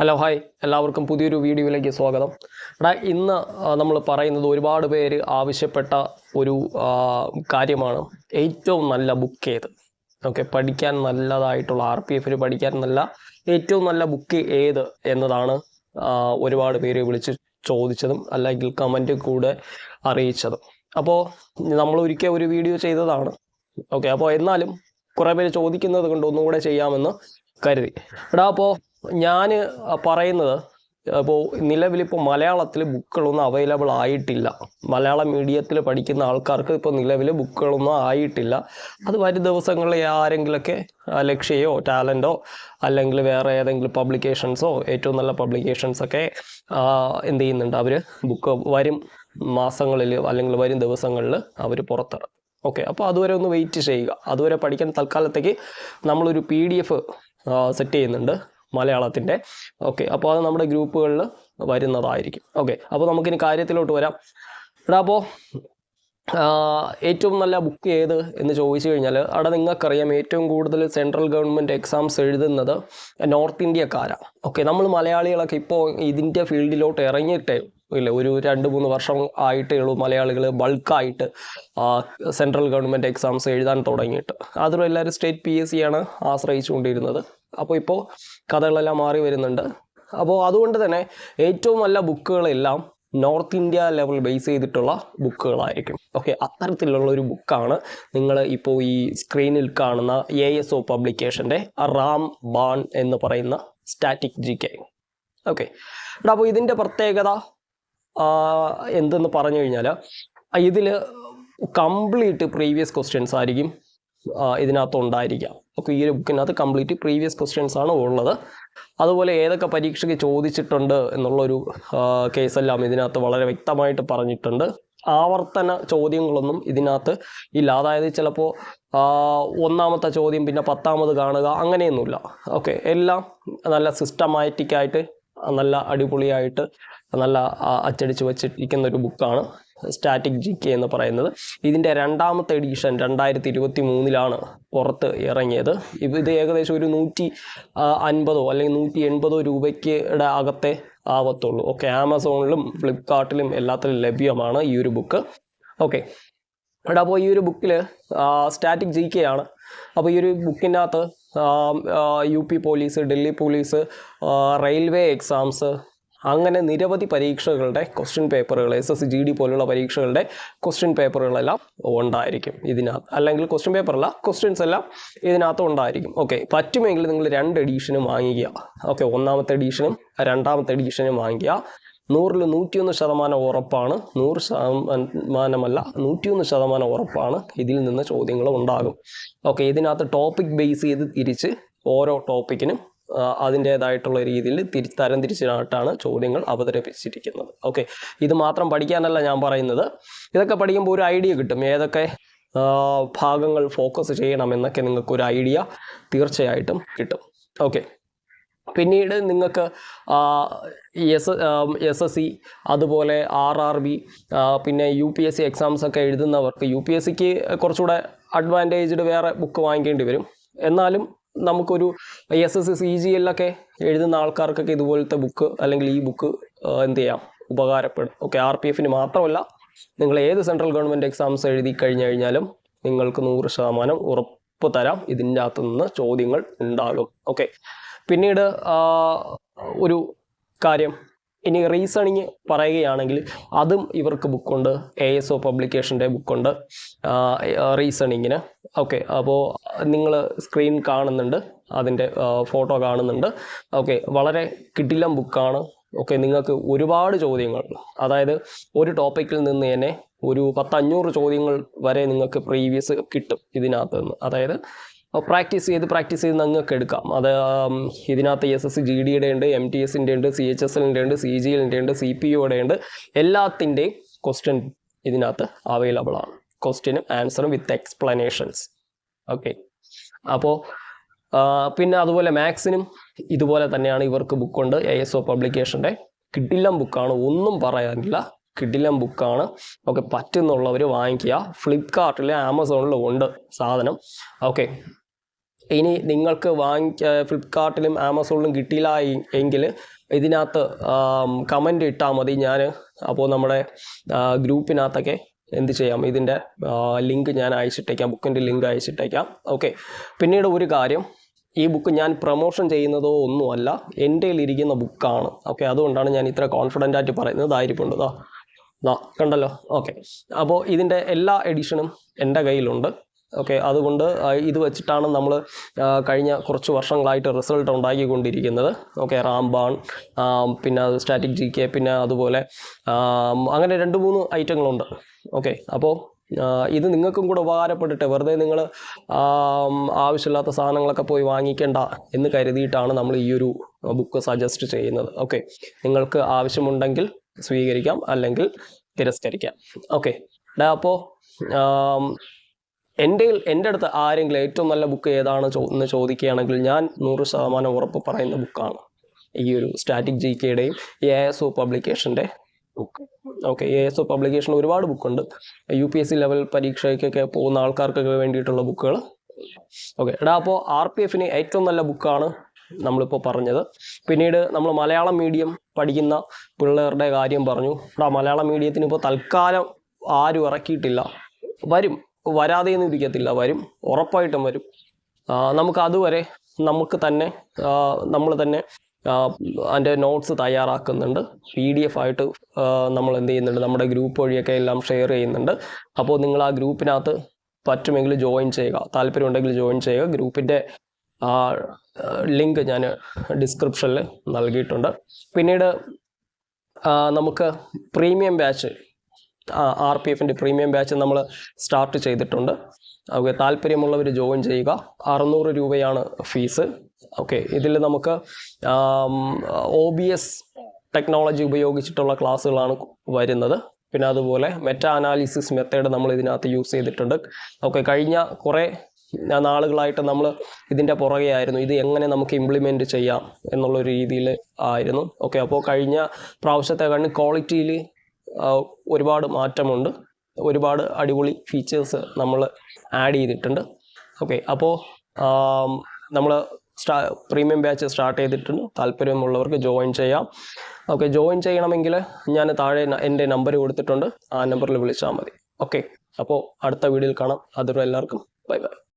Hello hi എല്ലാവർക്കും പുതിയൊരു വീഡിയോയിലേക്ക് സ്വാഗതം. എടാ ഇന്ന് നമ്മൾ പറയുന്നത് ഒരുപാട് പേര് ആവശ്യപ്പെട്ട ഒരു കാര്യമാണ്. ഏറ്റവും നല്ല ബുക്ക് ഏത്? ഓക്കെ പഠിക്കാൻ നല്ലതായിട്ടുള്ള ആർ പി എഫിൽ പഠിക്കാൻ നല്ല ഏറ്റവും നല്ല ബുക്ക് ഏത് എന്നതാണ് ഒരുപാട് പേര് വിളിച്ച് ചോദിച്ചതും അല്ലെങ്കിൽ കമന്റ് കൂടെ അറിയിച്ചതും. അപ്പോൾ നമ്മൾ ഒരിക്കൽ ഒരു വീഡിയോ ചെയ്തതാണ്. ഓക്കെ അപ്പോൾ എന്നാലും കുറേ പേര് ചോദിക്കുന്നത് കൊണ്ട് ഒന്നുകൂടെ ചെയ്യാമെന്ന് കരുതി. എടാ അപ്പോൾ ഞാൻ പറയുന്നത് ഇപ്പോൾ നിലവിലിപ്പോൾ മലയാളത്തിൽ ബുക്കുകളൊന്നും അവൈലബിൾ ആയിട്ടില്ല. മലയാള മീഡിയത്തിൽ പഠിക്കുന്ന ആൾക്കാർക്ക് ഇപ്പോൾ നിലവിൽ ബുക്കുകളൊന്നും ആയിട്ടില്ല. അത് വരും ദിവസങ്ങളിൽ ആരെങ്കിലൊക്കെ ലക്ഷ്യയോ ടാലന്റോ അല്ലെങ്കിൽ വേറെ ഏതെങ്കിലും പബ്ലിക്കേഷൻസോ ഏറ്റവും നല്ല പബ്ലിക്കേഷൻസൊക്കെ എന്ത് ചെയ്യുന്നുണ്ട് അവർ ബുക്ക് വരും മാസങ്ങളിൽ അല്ലെങ്കിൽ വരും ദിവസങ്ങളിൽ അവർ പുറത്തിറക്കും. ഓക്കെ അപ്പോൾ അതുവരെ ഒന്ന് വെയിറ്റ് ചെയ്യുക. അതുവരെ പഠിക്കാൻ തൽക്കാലത്തേക്ക് നമ്മളൊരു പി ഡി എഫ് സെറ്റ് ചെയ്യുന്നുണ്ട്. മലയാളത്തിന്റെ ഓക്കെ അപ്പോൾ അത് നമ്മുടെ ഗ്രൂപ്പുകളിൽ വരുന്നതായിരിക്കും. ഓക്കെ അപ്പോൾ നമുക്കിനി കാര്യത്തിലോട്ട് വരാം. എടാ അപ്പോൾ ഏറ്റവും നല്ല ബുക്ക് ഏത് എന്ന് ചോദിച്ചു കഴിഞ്ഞാൽ അവിടെ നിങ്ങൾക്കറിയാം ഏറ്റവും കൂടുതൽ സെൻട്രൽ ഗവൺമെന്റ് എക്സാംസ് എഴുതുന്നത് നോർത്ത് ഇന്ത്യക്കാരാണ് ഓക്കെ നമ്മൾ മലയാളികളൊക്കെ ഇപ്പോൾ ഇതിന്റെ ഫീൽഡിലോട്ട് ഇറങ്ങിയിട്ടേ ഇല്ല ഒരു രണ്ട് മൂന്ന് വർഷം ആയിട്ടേ ഉള്ളൂ മലയാളികൾ ബൾക്കായിട്ട് സെൻട്രൽ ഗവൺമെന്റ് എക്സാംസ് എഴുതാൻ തുടങ്ങിയിട്ട്. അതും എല്ലാവരും സ്റ്റേറ്റ് പി എസ് സി ആണ് ആശ്രയിച്ചുകൊണ്ടിരുന്നത്. അപ്പോൾ ഇപ്പോൾ കഥകളെല്ലാം മാറി വരുന്നുണ്ട്. അപ്പോൾ അതുകൊണ്ട് തന്നെ ഏറ്റവും നല്ല ബുക്കുകളെല്ലാം നോർത്ത് ഇന്ത്യ ലെവൽ ബേസ് ചെയ്തിട്ടുള്ള ബുക്കുകളായിരിക്കും. ഓക്കെ അത്തരത്തിലുള്ള ഒരു ബുക്കാണ് നിങ്ങൾ ഇപ്പോൾ ഈ സ്ക്രീനിൽ കാണുന്ന എ എസ് ഒ പബ്ലിക്കേഷന്റെ റാം ബാൺ എന്ന് പറയുന്ന സ്റ്റാറ്റിക് ജി കെ ഓക്കെ അപ്പോൾ ഇതിന്റെ പ്രത്യേകത എന്തെന്ന് പറഞ്ഞു കഴിഞ്ഞാൽ ഇതിൽ കംപ്ലീറ്റ് പ്രീവിയസ് ക്വസ്റ്റ്യൻസ് ആയിരിക്കും ഇതിനകത്ത് ഉണ്ടായിരിക്കാം. ഓക്കെ ഈ ഒരു ബുക്കിനകത്ത് കംപ്ലീറ്റ് പ്രീവിയസ് ക്വസ്റ്റ്യൻസ് ആണ് ഉള്ളത്. അതുപോലെ ഏതൊക്കെ പരീക്ഷയ്ക്ക് ചോദിച്ചിട്ടുണ്ട് എന്നുള്ളൊരു കേസെല്ലാം ഇതിനകത്ത് വളരെ വ്യക്തമായിട്ട് പറഞ്ഞിട്ടുണ്ട്. ആവർത്തന ചോദ്യങ്ങളൊന്നും ഇതിനകത്ത് ഇല്ല. അതായത് ചിലപ്പോൾ ഒന്നാമത്തെ ചോദ്യം പിന്നെ പത്താമത് കാണുക അങ്ങനെയൊന്നുമില്ല. ഓക്കെ എല്ലാം നല്ല സിസ്റ്റമാറ്റിക്കായിട്ട് നല്ല അടിപൊളിയായിട്ട് നല്ല അച്ചടിച്ച് വെച്ചിരിക്കുന്ന ഒരു ബുക്കാണ് സ്റ്റാറ്റിക് ജി കെ എന്ന് പറയുന്നത്. ഇതിന്റെ രണ്ടാമത്തെ എഡിഷൻ രണ്ടായിരത്തി ഇരുപത്തി മൂന്നിലാണ് പുറത്ത് ഇറങ്ങിയത്. ഇത് ഏകദേശം ഒരു നൂറ്റി അൻപതോ അല്ലെങ്കിൽ നൂറ്റി എൺപതോ രൂപയ്ക്ക് അകത്തെ ആവത്തുള്ളൂ. ഓക്കെ ആമസോണിലും ഫ്ലിപ്കാർട്ടിലും എല്ലാത്തിലും ലഭ്യമാണ് ഈ ഒരു ബുക്ക് ഓക്കെ എടാ അപ്പോൾ ഈ ഒരു ബുക്കിൽ സ്റ്റാറ്റിക് ജി കെ ആണ്. അപ്പോൾ ഈ ഒരു ബുക്കിനകത്ത് U P police Delhi police railway exams അങ്ങനെ നിരവധി പരീക്ഷകളുടെ ക്വസ്റ്റ്യൻ പേപ്പറുകൾ എസ് എസ് ജി ഡി പോലുള്ള പരീക്ഷകളുടെ ക്വസ്റ്റ്യൻ പേപ്പറുകളെല്ലാം ഉണ്ടായിരിക്കും ഇതിനകത്ത്. അല്ലെങ്കിൽ ക്വസ്റ്റ്യൻ പേപ്പറല്ല ക്വസ്റ്റ്യൻസ് എല്ലാം ഇതിനകത്ത് ഉണ്ടായിരിക്കും. ഓക്കെ പറ്റുമെങ്കിൽ നിങ്ങൾ രണ്ട് എഡീഷനും വാങ്ങിക്കുക. ഓക്കെ ഒന്നാമത്തെ എഡീഷനും രണ്ടാമത്തെ എഡീഷനും വാങ്ങിക്കുക. നൂറിൽ നൂറ്റിയൊന്ന് ശതമാനം ഉറപ്പാണ്. നൂറ് ശതമാനമല്ല നൂറ്റിയൊന്ന് ശതമാനം ഉറപ്പാണ് ഇതിൽ നിന്ന് ചോദ്യങ്ങൾ ഉണ്ടാകും. ഓക്കെ ഇതിനകത്ത് ടോപ്പിക് ബേസ് ചെയ്ത് തിരിച്ച് ഓരോ ടോപ്പിക്കിനും അതിന്റേതായിട്ടുള്ള രീതിയിൽ തിരി തരം തിരിച്ചിട്ടാണ് ചോദ്യങ്ങൾ അവതരിപ്പിച്ചിരിക്കുന്നത്. ഓക്കെ ഇത് മാത്രം പഠിക്കാനല്ല ഞാൻ പറയുന്നത്. ഇതൊക്കെ പഠിക്കുമ്പോൾ ഒരു ഐഡിയ കിട്ടും. ഏതൊക്കെ ഭാഗങ്ങൾ ഫോക്കസ് ചെയ്യണം എന്നൊക്കെ നിങ്ങൾക്ക് ഒരു ഐഡിയ തീർച്ചയായിട്ടും കിട്ടും. ഓക്കെ പിന്നീട് നിങ്ങൾക്ക് എസ് എസ് എസ് സി അതുപോലെ ആർ ആർ ബി പിന്നെ U P S C exams ഒക്കെ എഴുതുന്നവർക്ക് യു പി എസ് സിക്ക് കുറച്ചുകൂടെ അഡ്വാന്റേജ്ഡ് വേറെ ബുക്ക് വാങ്ങിക്കേണ്ടി വരും. എന്നാലും നമുക്കൊരു എസ് എസ് സി ജി എല്ലൊക്കെ എഴുതുന്ന ആൾക്കാർക്കൊക്കെ ഇതുപോലത്തെ ബുക്ക് അല്ലെങ്കിൽ ഈ ബുക്ക് എന്ത് ചെയ്യാം? ഉപകാരപ്പെടും. ഓക്കെ ആർ പി എഫിന് മാത്രമല്ല നിങ്ങൾ ഏത് സെൻട്രൽ ഗവൺമെന്റ് എക്സാംസ് എഴുതി കഴിഞ്ഞു കഴിഞ്ഞാലും നിങ്ങൾക്ക് നൂറ് ശതമാനം ഉറപ്പ് തരാം. ഇതിന്റെ അകത്തു നിന്ന് ചോദ്യങ്ങൾ ഉണ്ടാകും. ഓക്കെ പിന്നീട് ഒരു കാര്യം. ഇനി റീസണിങ് പറയുകയാണെങ്കിൽ അതും ഇവർക്ക് ബുക്കുണ്ട് എ എസ് ഒ പബ്ലിക്കേഷന്റെ ബുക്കുണ്ട് റീസണിങ്ങിന് ഓക്കെ അപ്പോൾ നിങ്ങൾ സ്ക്രീൻ കാണുന്നുണ്ട് അതിന്റെ ഫോട്ടോ കാണുന്നുണ്ട്. ഓക്കെ വളരെ കിടിലം ബുക്കാണ് ഓക്കെ നിങ്ങൾക്ക് ഒരുപാട് ചോദ്യങ്ങൾ. അതായത് ഒരു ടോപ്പിക്കിൽ നിന്ന് തന്നെ ഒരു പത്തഞ്ഞൂറ് ചോദ്യങ്ങൾ വരെ നിങ്ങൾക്ക് പ്രീവിയസ് കിട്ടും ഇതിനകത്ത് നിന്ന് അതായത് പ്രാക്ടീസ് ചെയ്ത് പ്രാക്ടീസ് ചെയ്ത് നിങ്ങൾക്ക് എടുക്കാം. അത് ഇതിനകത്ത് എസ് എസ് ജി ഡിയുടെ ഉണ്ട് എം ടി എസിന്റെ ഉണ്ട് സി എച്ച് എസ് എല്ലിന്റെ ഉണ്ട് സി ജി എല്ലിന്റെ ഉണ്ട് സി പി യുടെ ഉണ്ട് എല്ലാത്തിന്റെയും ക്വസ്റ്റ്യൻ ഇതിനകത്ത് അവൈലബിൾ ആണ്. ക്വസ്റ്റ്യനും ആൻസറും വിത്ത് എക്സ്പ്ലനേഷൻസ് ഓക്കെ അപ്പോൾ പിന്നെ അതുപോലെ മാത്സിനും ഇതുപോലെ തന്നെയാണ് ഇവർക്ക് ബുക്കുണ്ട് എ എസ് ഒ പബ്ലിക്കേഷന്റെ കിട്ടില്ല ബുക്കാണ് ഒന്നും പറയാനില്ല. കിടിലം ബുക്കാണ്. ഓക്കെ പറ്റുന്നുള്ളവർ വാങ്ങിക്കുക. ഫ്ലിപ്കാർട്ടിൽ ആമസോണിലും ഉണ്ട് സാധനം. ഓക്കെ ഇനി നിങ്ങൾക്ക് വാങ്ങിക്ക ഫ്ലിപ്കാർട്ടിലും ആമസോണിലും കിട്ടിയില്ല എങ്കിൽ ഇതിനകത്ത് കമന്റ് ഇട്ടാൽ മതി ഞാൻ അപ്പോൾ നമ്മുടെ ഗ്രൂപ്പിനകത്തൊക്കെ എന്ത് ചെയ്യാം? ഇതിന്റെ ലിങ്ക് ഞാൻ അയച്ചിട്ടേക്കാം. ബുക്കിന്റെ ലിങ്ക് അയച്ചിട്ടേക്കാം. ഓക്കെ പിന്നീട് ഒരു കാര്യം. ഈ ബുക്ക് ഞാൻ പ്രൊമോഷൻ ചെയ്യുന്നതോ ഒന്നുമല്ല എന്റെ ഇരിക്കുന്ന ബുക്കാണ്. ഓക്കെ അതുകൊണ്ടാണ് ഞാൻ ഇത്ര കോൺഫിഡന്റ് ആയിട്ട് പറയുന്നത്. ദാ കണ്ടല്ലോ? ഓക്കെ അപ്പോൾ ഇതിന്റെ എല്ലാ എഡിഷനും എന്റെ കയ്യിലുണ്ട്. ഓക്കെ അതുകൊണ്ട് ഇത് വെച്ചിട്ടാണ് നമ്മൾ കഴിഞ്ഞ കുറച്ച് വർഷങ്ങളായിട്ട് റിസൾട്ട് ഉണ്ടാക്കിക്കൊണ്ടിരിക്കുന്നത്. ഓക്കെ റാംബാൺ പിന്നെ സ്റ്റാറ്റിക് ജി കെ പിന്നെ അതുപോലെ അങ്ങനെ രണ്ട് മൂന്ന് ഐറ്റങ്ങളുണ്ട് ഓക്കെ അപ്പോൾ ഇത് നിങ്ങൾക്കും കൂടെ ഉപകാരപ്പെട്ടിട്ട് വെറുതെ നിങ്ങൾ ആവശ്യമില്ലാത്ത സാധനങ്ങളൊക്കെ പോയി വാങ്ങിക്കേണ്ട എന്ന് കരുതിയിട്ടാണ് നമ്മൾ ഈ ഒരു ബുക്ക് സജസ്റ്റ് ചെയ്യുന്നത്. ഓക്കെ നിങ്ങൾക്ക് ആവശ്യമുണ്ടെങ്കിൽ സ്വീകരിക്കാം അല്ലെങ്കിൽ തിരസ്കരിക്കാം. ഓക്കെ ഡാ അപ്പോൾ എന്റെ എന്റെ അടുത്ത് ആരെങ്കിലും ഏറ്റവും നല്ല ബുക്ക് ഏതാണ് എന്ന് ചോദിക്കുകയാണെങ്കിൽ ഞാൻ നൂറ് ശതമാനം ഉറപ്പ് പറയുന്ന ബുക്കാണ് ഈ ഒരു സ്റ്റാറ്റിക് ജി കെയുടെയും A S O പബ്ലിക്കേഷന്റെ book okay A S O publication ഒരുപാട് ബുക്കുണ്ട് U P S C level പരീക്ഷയ്ക്കൊക്കെ പോകുന്ന ആൾക്കാർക്കൊക്കെ വേണ്ടിയിട്ടുള്ള ബുക്കുകൾ ഓക്കെ എടാ അപ്പോൾ ആർ പി എഫിന് ഏറ്റവും നല്ല ബുക്കാണ് നമ്മളിപ്പോൾ പറഞ്ഞത്. പിന്നീട് നമ്മൾ മലയാളം മീഡിയം പഠിക്കുന്ന പിള്ളേരുടെ കാര്യം പറഞ്ഞു. ആ മലയാളം മീഡിയത്തിന് ഇപ്പോൾ തൽക്കാലം ആരും ഇറക്കിയിട്ടില്ല. വരും. വരാതെയൊന്നും ഇരിക്കത്തില്ല. വരും. ഉറപ്പായിട്ടും വരും. നമുക്ക് അതുവരെ നമുക്ക് തന്നെ നമ്മൾ തന്നെ അതിന്റെ നോട്ട്സ് തയ്യാറാക്കുന്നുണ്ട്. പി ഡി എഫ് ആയിട്ട് നമ്മൾ എന്ത് ചെയ്യുന്നുണ്ട്? നമ്മുടെ ഗ്രൂപ്പ് വഴിയൊക്കെ എല്ലാം ഷെയർ ചെയ്യുന്നുണ്ട്. അപ്പോൾ നിങ്ങൾ ആ ഗ്രൂപ്പിനകത്ത് പറ്റുമെങ്കിൽ ജോയിൻ ചെയ്യുക. താല്പര്യമുണ്ടെങ്കിൽ ജോയിൻ ചെയ്യുക. ഗ്രൂപ്പിന്റെ ലിങ്ക് ഞാൻ ഡിസ്ക്രിപ്ഷനിൽ നൽകിയിട്ടുണ്ട്. പിന്നീട് നമുക്ക് പ്രീമിയം ബാച്ച് ആർ പി എഫിന്റെ പ്രീമിയം ബാച്ച് നമ്മൾ സ്റ്റാർട്ട് ചെയ്തിട്ടുണ്ട്. ഓക്കെ താല്പര്യമുള്ളവർ ജോയിൻ ചെയ്യുക. അറുന്നൂറ് രൂപയാണ് ഫീസ്. ഓക്കെ ഇതിൽ നമുക്ക് ഒ ബി എസ് ടെക്നോളജി ഉപയോഗിച്ചിട്ടുള്ള ക്ലാസ്സുകളാണ് വരുന്നത്. പിന്നെ അതുപോലെ മെറ്റ അനാലിസിസ് മെത്തേഡ് നമ്മൾ ഇതിനകത്ത് യൂസ് ചെയ്തിട്ടുണ്ട്. ഓക്കെ കഴിഞ്ഞ കുറേ നാളുകളായിട്ട് നമ്മൾ ഇതിന്റെ പുറകെ ആയിരുന്നു ഇത് എങ്ങനെ നമുക്ക് ഇംപ്ലിമെന്റ് ചെയ്യാം എന്നുള്ള രീതിയിൽ ആയിരുന്നു. ഓക്കെ അപ്പോൾ കഴിഞ്ഞ പ്രാവശ്യത്തെ കണ്ട് ക്വാളിറ്റിയിൽ ഒരുപാട് മാറ്റമുണ്ട്. ഒരുപാട് അടിപൊളി ഫീച്ചേഴ്സ് നമ്മൾ ആഡ് ചെയ്തിട്ടുണ്ട്. ഓക്കെ അപ്പോൾ നമ്മൾ സ്റ്റാ പ്രീമിയം ബാച്ച് സ്റ്റാർട്ട് ചെയ്തിട്ടുണ്ട്. താല്പര്യമുള്ളവർക്ക് ജോയിൻ ചെയ്യാം. ഓക്കെ ജോയിൻ ചെയ്യണമെങ്കിൽ ഞാൻ താഴെ എന്റെ നമ്പർ കൊടുത്തിട്ടുണ്ട്. ആ നമ്പറിൽ വിളിച്ചാൽ മതി. ഓക്കെ അപ്പോൾ അടുത്ത വീഡിയോയിൽ കാണാം. അതുവരെ എല്ലാവർക്കും ബൈ ബൈ